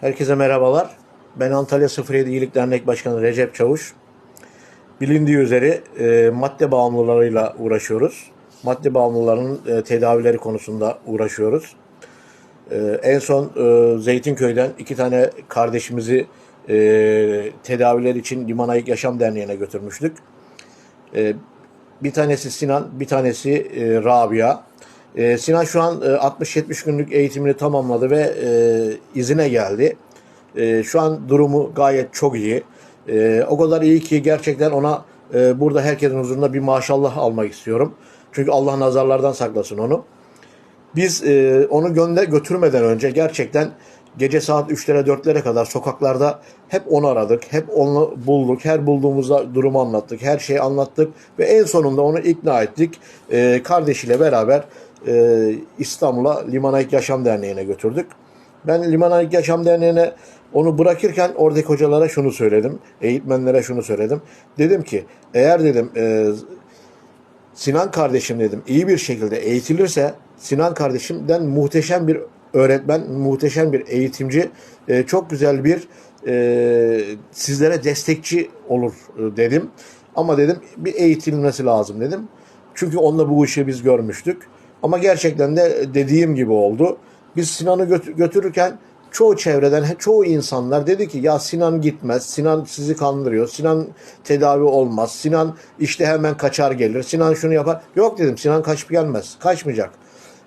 Herkese merhabalar. Ben Antalya 07 İyilik Dernek Başkanı Recep Çavuş. Bilindiği üzere e, madde bağımlılarıyla uğraşıyoruz. Madde bağımlılarının e, tedavileri konusunda uğraşıyoruz. E, en son e, Zeytinköy'den iki tane kardeşimizi e, tedaviler için Limanayık Yaşam Derneği'ne götürmüştük. E, bir tanesi Sinan, bir tanesi e, Rabia. E, Sinan şu an e, 60-70 günlük eğitimini tamamladı ve e, izine geldi. E, şu an durumu gayet çok iyi. E, o kadar iyi ki gerçekten ona e, burada herkesin huzurunda bir maşallah almak istiyorum. Çünkü Allah nazarlardan saklasın onu. Biz e, onu gönder götürmeden önce gerçekten gece saat 3'lere 4'lere kadar sokaklarda hep onu aradık. Hep onu bulduk. Her bulduğumuzda durumu anlattık. Her şeyi anlattık. Ve en sonunda onu ikna ettik. E, kardeşiyle beraber e, İstanbul'a Limanayık Yaşam Derneği'ne götürdük. Ben Limanayık Yaşam Derneği'ne onu bırakırken oradaki hocalara şunu söyledim. Eğitmenlere şunu söyledim. Dedim ki eğer dedim e, Sinan kardeşim dedim iyi bir şekilde eğitilirse Sinan kardeşimden muhteşem bir öğretmen, muhteşem bir eğitimci, e, çok güzel bir e, sizlere destekçi olur e, dedim. Ama dedim bir eğitilmesi lazım dedim. Çünkü onunla bu işi biz görmüştük. Ama gerçekten de dediğim gibi oldu. Biz Sinan'ı götü- götürürken çoğu çevreden, çoğu insanlar dedi ki ya Sinan gitmez, Sinan sizi kandırıyor, Sinan tedavi olmaz, Sinan işte hemen kaçar gelir, Sinan şunu yapar. Yok dedim Sinan kaçıp gelmez, kaçmayacak.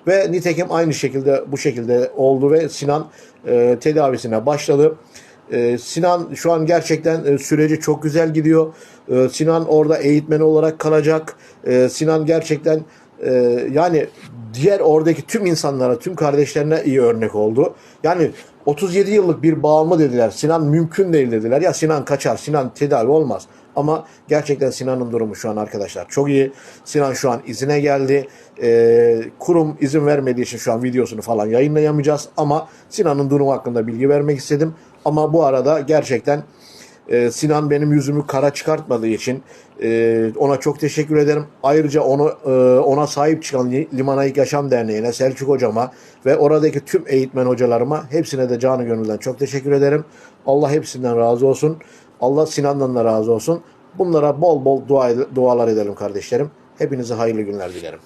Ve nitekim aynı şekilde bu şekilde oldu ve Sinan e, tedavisine başladı. E, Sinan şu an gerçekten e, süreci çok güzel gidiyor. E, Sinan orada eğitmen olarak kalacak. E, Sinan gerçekten e, yani diğer oradaki tüm insanlara, tüm kardeşlerine iyi örnek oldu. Yani 37 yıllık bir bağımlı dediler. Sinan mümkün değil dediler. Ya Sinan kaçar, Sinan tedavi olmaz. Ama gerçekten Sinan'ın durumu şu an arkadaşlar çok iyi. Sinan şu an izine geldi. Ee, kurum izin vermediği için şu an videosunu falan yayınlayamayacağız. Ama Sinan'ın durumu hakkında bilgi vermek istedim. Ama bu arada gerçekten ee, Sinan benim yüzümü kara çıkartmadığı için e, ona çok teşekkür ederim. Ayrıca onu e, ona sahip çıkan Li- Limanayık Yaşam Derneği'ne, Selçuk hocama ve oradaki tüm eğitmen hocalarıma hepsine de canı gönülden çok teşekkür ederim. Allah hepsinden razı olsun. Allah Sinan'dan da razı olsun. Bunlara bol bol dua, dualar edelim kardeşlerim. Hepinize hayırlı günler dilerim.